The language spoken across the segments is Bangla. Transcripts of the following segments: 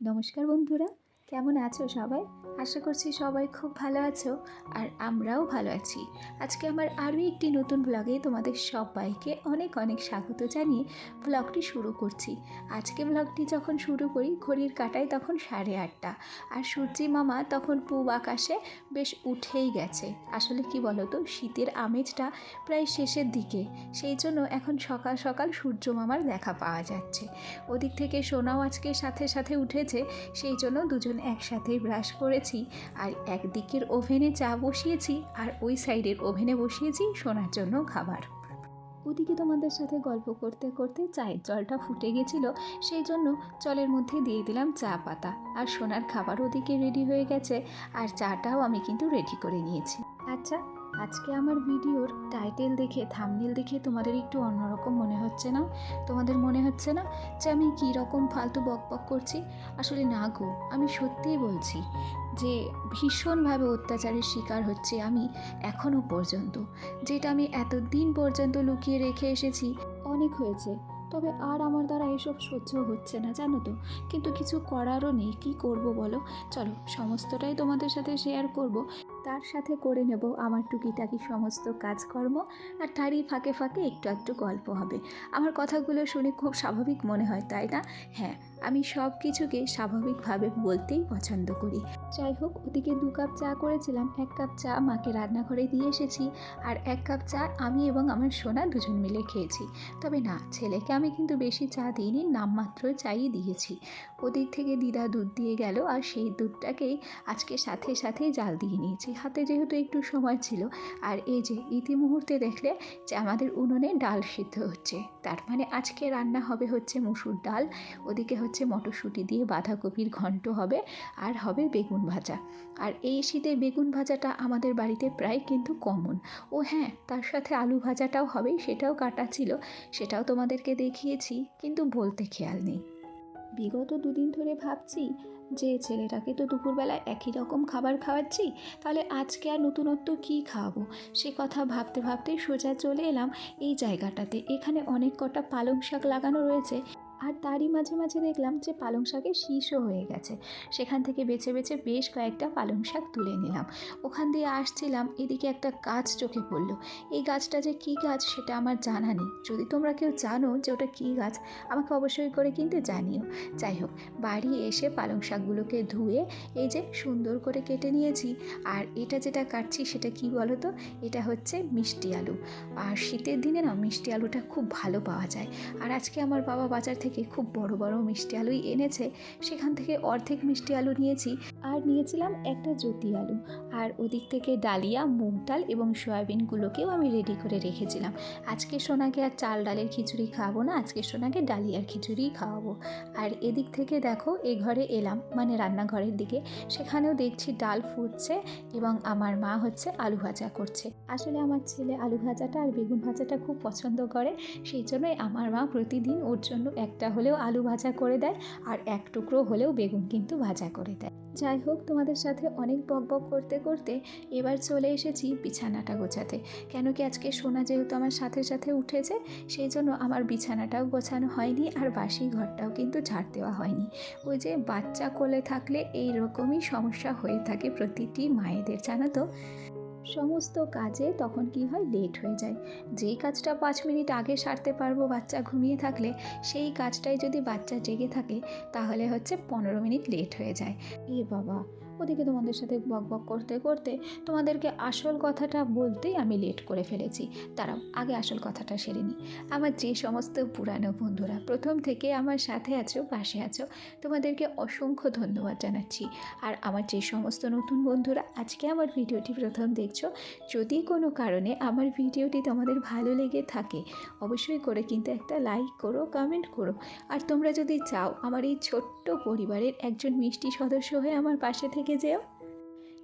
নমস্কার বন্ধুরা কেমন আছো সবাই? আশা করছি সবাই খুব ভালো আছো আর আমরাও ভালো আছি। আজকে আমার আরও একটি নতুন ব্লগে তোমাদের সবাইকে অনেক অনেক স্বাগত জানিয়ে ব্লগটি শুরু করছি। আজকে ব্লগটি যখন শুরু করি, ঘড়ির কাটায় তখন সাড়ে আটটা আর সূর্যি মামা তখন পূব আকাশে বেশ উঠেই গেছে। আসলে কি বলতো, শীতের আমেজটা প্রায় শেষের দিকে। সেই জন্য এখন সকাল সকাল সূর্য মামার দেখা পাওয়া যাচ্ছে। ওদিক থেকে সোনাও আজকে সাথে সাথে উঠেছে, সেই জন্য দুজন একসাথেই ব্রাশ করেছি আর একদিকের ওভেনে চা বসিয়েছি আর ওই সাইডের ওভেনে বসিয়েছি সোনার জন্য খাবার। ওদিকে তোমাদের সাথে গল্প করতে করতে চায়ের জলটা ফুটে গেছিল, সেই জন্য জলের মধ্যে দিয়ে দিলাম চা পাতা আর সোনার খাবার ওদিকে রেডি হয়ে গেছে আর চাটাও আমি কিন্তু রেডি করে নিয়েছি। আচ্ছা আজকে আমার ভিডিওর টাইটেল দেখে থামনেল দেখে তোমাদের একটু অন্যরকম মনে হচ্ছে না? তোমাদের মনে হচ্ছে না যে আমি কী রকম ফালতু বক বক করছি? আসলে না গো, আমি সত্যিই বলছি যে ভীষণভাবে অত্যাচারের শিকার হচ্ছে আমি এখনও পর্যন্ত। যেটা আমি এতদিন পর্যন্ত লুকিয়ে রেখে এসেছি, অনেক হয়েছে। তবে আর আমার দ্বারা এসব সহ্য হচ্ছে না, জানো তো? কিন্তু কিছু করারও নেই, কী করব বলো? চলো, সমস্তটাই তোমাদের সাথে শেয়ার করব। তার সাথে করে নেব আমার টুকিটাকি সমস্ত কাজকর্ম। আর তারই ফাঁকে ফাঁকে একটু একটু গল্প হবে। আমার কথাগুলো শুনে খুব স্বাভাবিক মনে হয়, তাই না? হ্যাঁ আমি সব কিছুকে স্বাভাবিকভাবে বলতেই পছন্দ করি। যাই হোক ওদিকে দু কাপ চা করেছিলাম। এক কাপ চা মাকে রান্নাঘরে দিয়ে এসেছি আর এক কাপ চা আমি এবং আমার সোনা দুজন মিলে খেয়েছি। তবে না, ছেলেকে আমি কিন্তু বেশি চা দিইনি নামমাত্র চাই দিয়েছি। ওদিক থেকে দিদা দুধ দিয়ে গেল আর সেই দুধটাকেই আজকে সাথে সাথে জাল দিয়ে নিয়েছি। হাতে যেহেতু একটু সময় ছিল আর এই যে ইতিমুহূর্তে দেখলে যে আমাদের উনুনে ডাল সিদ্ধ হচ্ছে, তার মানে আজকে রান্না হবে হচ্ছে মুসুর ডাল, ওদিকে হচ্ছে মটরশুঁটি দিয়ে বাঁধাকপির ঘন্ট হবে, আর হবে বেগুন ভাজা। আর এই শীতে বেগুন ভাজাটা আমাদের বাড়িতে প্রায় কিন্তু কমন ও হ্যাঁ তার সাথে আলু ভাজাটাও হবে, সেটাও কাটা ছিল, সেটাও তোমাদেরকে দেখিয়েছি, কিন্তু বলতে খেয়াল নেই। বিগত দুদিন ধরে ভাবছি যে, ছেলেটাকে তো দুপুরবেলা একই রকম খাবার খাওয়াচ্ছি, তাহলে আজকে আর নতুনত্ব কী খাওয়াবো? সে কথা ভাবতে ভাবতে সোজা চলে এলাম এই জায়গাটাতে। এখানে অনেক কটা পালং শাক লাগানো রয়েছে আর তারই মাঝে মাঝে দেখলাম যে পালং শাকের শীষও হয়ে গেছে। সেখান থেকে বেছে বেছে বেশ কয়েকটা পালং শাক তুলে নিলাম। ওখান দিয়ে আসছিলাম, এদিকে একটা গাছ চোখে পড়ল। এই গাছটা যে কী গাছ সেটা আমার জানা নেই। যদি তোমরা কেউ জানো যে ওটা কী গাছ, আমাকে অবশ্যই করে কিন্তু জানিও। যাই হোক, বাড়ি এসে পালং শাকগুলোকে ধুয়ে, এই যে সুন্দর করে কেটে নিয়েছি। আর এটা যেটা কাটছি সেটা কি বলো তো? এটা হচ্ছে মিষ্টি আলু। আর শীতের দিনে না মিষ্টি আলুটা খুব ভালো পাওয়া যায়। আর আজকে আমার বাবা বাজার থেকে খুব বড় বড় মিষ্টি আলুই এনেছে। সেখান থেকে অর্ধেক মিষ্টি আলু নিয়েছি আর নিয়েছিলাম একটা জ্যোতি আলু। আর ওদিক থেকে ডালিয়া মুগ ডাল এবং সয়াবিনগুলোকেও আমি রেডি করে রেখেছিলাম। আজকে সোনাকে আর চাল ডালের খিচুড়ি খাওয়াবো না, আজকে সোনাকে ডালিয়ার খিচুড়িই খাওয়াবো। আর এদিক থেকে দেখো, এ ঘরে এলাম মানে রান্নাঘরের দিকে। সেখানেও দেখছি ডাল ফুটছে এবং আমার মা হচ্ছে আলু ভাজা করছে। আসলে আমার ছেলে আলু ভাজাটা আর বেগুন ভাজাটা খুব পছন্দ করে, সেই জন্যই আমার মা প্রতিদিন ওর জন্য একটা হলেও আলু ভাজা করে দেয়, আর এক টুকরো হলেও বেগুন কিন্তু ভাজা করে দেয়। যাই হোক, তোমাদের সাথে অনেক বক বক করতে করতে এবার চলে এসেছি বিছানাটা গোছাতে। কেন কি আজকে সোনা যেহেতু আমার সাথে সাথে উঠেছে, সেই জন্য আমার বিছানাটাও গোছানো হয়নি আর বাসি ঘরটাও কিন্তু ঝাড় দেওয়া হয়নি। ওই যে বাচ্চা কোলে থাকলে এই রকমই সমস্যা হয়ে থাকে প্রতিটি মায়েদের, জানো তো? সমস্ত কাজে তখন কি হয় লেট হয়ে যায়। যে কাজটা পাঁচ মিনিট আগে সারতে পারব বাচ্চা ঘুমিয়ে থাকলে, সেই কাজটাই যদি বাচ্চা জেগে থাকে, তাহলে হচ্ছে পনেরো মিনিট লেট হয়ে যায়। এ বাবা! ওদিকে তোমাদের সাথে বক বক করতে করতে তোমাদেরকে আসল কথাটা বলতেই আমি লেট করে ফেলেছি। তারাও আগে আসল কথাটা সেরে নিই আমার যে সমস্ত পুরানো বন্ধুরা, প্রথম থেকে আমার সাথে আছো, পাশে আছো, তোমাদেরকে অসংখ্য ধন্যবাদ জানাচ্ছি। আর আমার যে সমস্ত নতুন বন্ধুরা আজকে আমার ভিডিওটি প্রথম দেখছ, যদি কোনো কারণে আমার ভিডিওটি তোমাদের ভালো লেগে থাকে, অবশ্যই করে কিন্তু একটা লাইক করো কমেন্ট করো। আর তোমরা যদি চাও আমার এই ছোট্ট পরিবারের একজন মিষ্টি সদস্য হয়ে আমার পাশে থেকে যেও।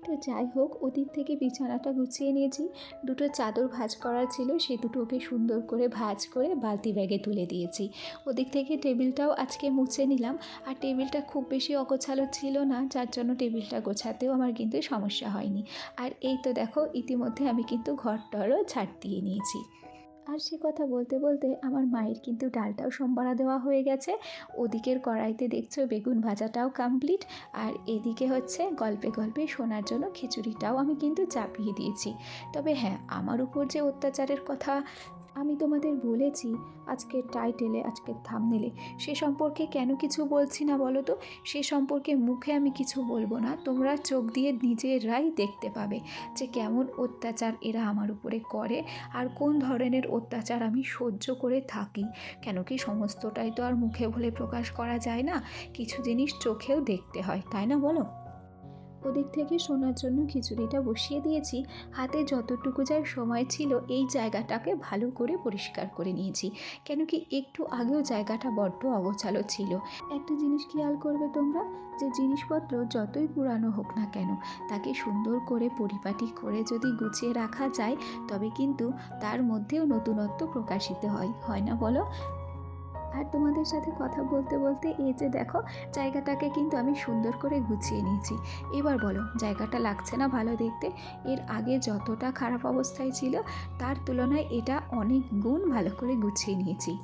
তো যাই হোক, ওদিক থেকে বিছানাটা গুছিয়ে নিয়েছি। দুটো চাদর ভাঁজ করার ছিল, সে দুটোকে সুন্দর করে ভাঁজ করে বালতি ব্যাগে তুলে দিয়েছি। ওদিক থেকে টেবিলটাও আজকে মুছে নিলাম। আর টেবিলটা খুব বেশি অগোছালো ছিল না, যার জন্য টেবিলটা গোছাতেও আমার কিন্তু সমস্যা হয়নি। আর এই তো দেখো, ইতিমধ্যে আমি কিন্তু ঘরটারও ছাড় দিয়ে নিয়েছি। আর সে কথা বলতে বলতে আমার মায়ের কিন্তু ডালটাও সম্বারা দেওয়া হয়ে গেছে। ওদিকের কড়াইতে দেখছ বেগুন ভাজাটাও কমপ্লিট আর এদিকে হচ্ছে গল্পে গল্পে শোনার জন্য খিচুড়িটাও আমি কিন্তু চাপিয়ে দিয়েছি। তবে হ্যাঁ আমার উপর যে অত্যাচারের কথা আমি তোমাদের বলেছি আজকের টাইটেলে আজকের থামনেলে সে সম্পর্কে কেন কিছু বলছি না বলো তো? সে সম্পর্কে মুখে আমি কিছু বলব না। তোমরা চোখ দিয়ে নিজেরাই দেখতে পাবে যে কেমন অত্যাচার এরা আমার উপরে করে আর কোন ধরনের অত্যাচার আমি সহ্য করে থাকি। কেন কি সমস্তটাই তো আর মুখে বলে প্রকাশ করা যায় না। কিছু জিনিস চোখেও দেখতে হয়, তাই না বলো? ওদিক থেকে শোনার জন্য খিচুড়িটা বসিয়ে দিয়েছি। হাতে যতটুকু যার সময় ছিল এই জায়গাটাকে ভালো করে পরিষ্কার করে নিয়েছি। কেন কি একটু আগেও জায়গাটা বড্ড অগোছালো ছিল। একটা জিনিস খেয়াল করবে তোমরা, যে জিনিসপত্র যতই পুরানো হোক না কেন, তাকে সুন্দর করে পরিপাটি করে যদি গুছিয়ে রাখা যায়, তবে কিন্তু তার মধ্যেও নতুনত্ব প্রকাশিত হয়। হয় না বলো? আর তোমাদের সাথে কথা বলতে বলতে এই যে দেখো, জায়গাটাকে কিন্তু আমি সুন্দর করে গুছিয়ে নিয়েছি। এবার বলো, জায়গাটা লাগছে না ভালো দেখতে? এর আগে যতটা খারাপ অবস্থায় ছিল, তার তুলনায় এটা অনেক গুণ ভালো করে গুছিয়ে নিয়েছি।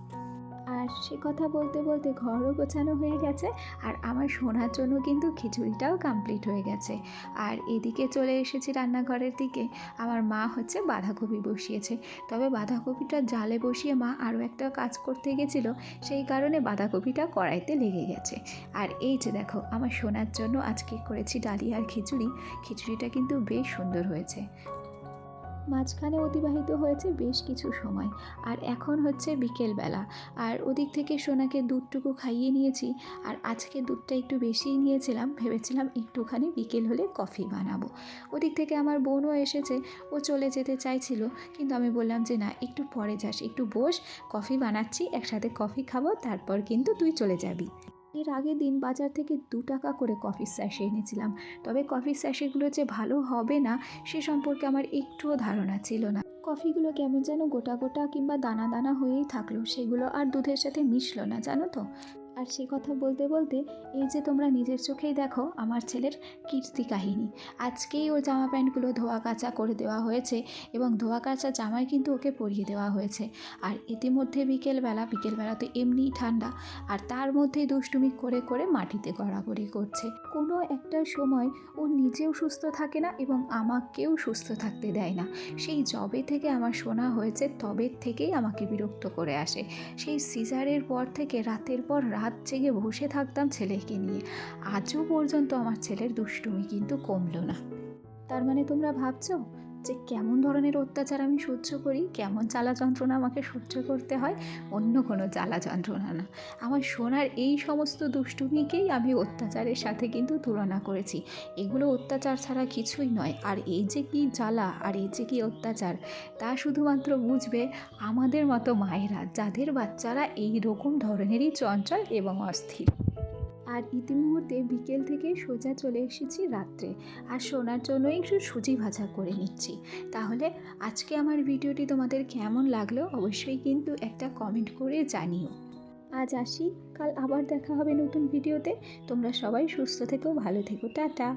সে কথা বলতে বলতে ঘরও গোছানো হয়ে গেছে আর আমার শোনার জন্য কিন্তু খিচুড়িটাও কমপ্লিট হয়ে গেছে। আর এদিকে চলে এসেছি রান্নাঘরের দিকে। আমার মা হচ্ছে বাঁধাকপি বসিয়েছে। তবে বাঁধাকপিটা জালে বসিয়ে মা আরও একটা কাজ করতে গেছিল, সেই কারণে বাঁধাকপিটা কড়াইতে লেগে গেছে। আর এই যে দেখো, আমার শোনার জন্য আজকে করেছি ডালিয়ার খিচুড়ি। খিচুড়িটা কিন্তু বেশ সুন্দর হয়েছে। মাঝখানে অতিবাহিত হয়েছে বেশ কিছু সময়। আর এখন হচ্ছে বিকেলবেলা। আর ওদিক থেকে সোনাকে দুধটুকু খাইয়ে নিয়েছি। আর আজকে দুধটা একটু বেশিই নিয়েছিলাম। ভেবেছিলাম একটুখানি বিকেল হলে কফি বানাবো। ওদিক থেকে আমার বোনও এসেছে। ও চলে যেতে চাইছিল। কিন্তু আমি বললাম যে, না, একটু পরে যাস। একটু বস, কফি বানাচ্ছি, একসাথে কফি খাব, তারপর কিন্তু তুই চলে যাবি। এর আগের দিন বাজার থেকে দু টাকা করে কফির স্যাশে এনেছিলাম। তবে কফির স্যাশেগুলো যে ভালো হবে না, সে সম্পর্কে আমার একটুও ধারণা ছিল না। কফিগুলো কেমন যেন গোটা গোটা কিংবা দানা দানা হয়েই থাকল, সেগুলো আর দুধের সাথে মিশলো না, জানো তো? আর সে কথা বলতে বলতে এই যে তোমরা নিজের চোখেই দেখো আমার ছেলের কীর্তি কাহিনী। আজকেই ওর জামা প্যান্টগুলো ধোয়া কাচা করে দেওয়া হয়েছে এবং ধোয়া কাচা জামাই কিন্তু ওকে পরিয়ে দেওয়া হয়েছে। আর ইতিমধ্যে বিকেলবেলা বিকেলবেলা তো এমনিই ঠান্ডা, আর তার মধ্যেই দুষ্টুমি করে করে মাটিতে গড়াগড়ি করছে। কোনো একটা সময় ও নিজেও সুস্থ থাকে না এবং আমাকেও সুস্থ থাকতে দেয় না। সেই জবে থেকে আমার শোনা হয়েছে, তবে থেকেই আমাকে বিরক্ত করে আসে। সেই সিজারের পর থেকে রাতের পর রাত জেগে বসে থাকতাম ছেলেকে নিয়ে। আজও পর্যন্ত আমার ছেলের দুষ্টুমি কিন্তু কমলো না। তার মানে তোমরা ভাবছ যে কেমন ধরনের অত্যাচার আমি সহ্য করি, কেমন জ্বালা যন্ত্রণা আমাকে সহ্য করতে হয়, অন্য কোনো জ্বালা যন্ত্রণা না। আমার সোনার এই সমস্ত দুষ্টুমিকেই আমি অত্যাচারের সাথে কিন্তু তুলনা করেছি। এগুলো অত্যাচার ছাড়া কিছুই নয়। আর এই যে কি জ্বালা, আর এই যে কি অত্যাচার, তা শুধুমাত্র বুঝবে আমাদের মতো মায়েরা, যাদের বাচ্চারা এই রকম ধরনেরই চঞ্চল এবং অস্থির। আর ইতিমুহূর্তে বিকেল থেকে সোজা চলে এসেছি রাত্রে। আর শোনার জন্য একটু সুজি ভাজা করে নিচ্ছি। তাহলে আজকে আমার ভিডিওটি তোমাদের কেমন লাগল অবশ্যই কিন্তু একটা কমেন্ট করে জানিও। আজ আসি, কাল আবার দেখা হবে নতুন ভিডিওতে। তোমরা সবাই সুস্থ থেকো, ভালো থেকো, টাটা।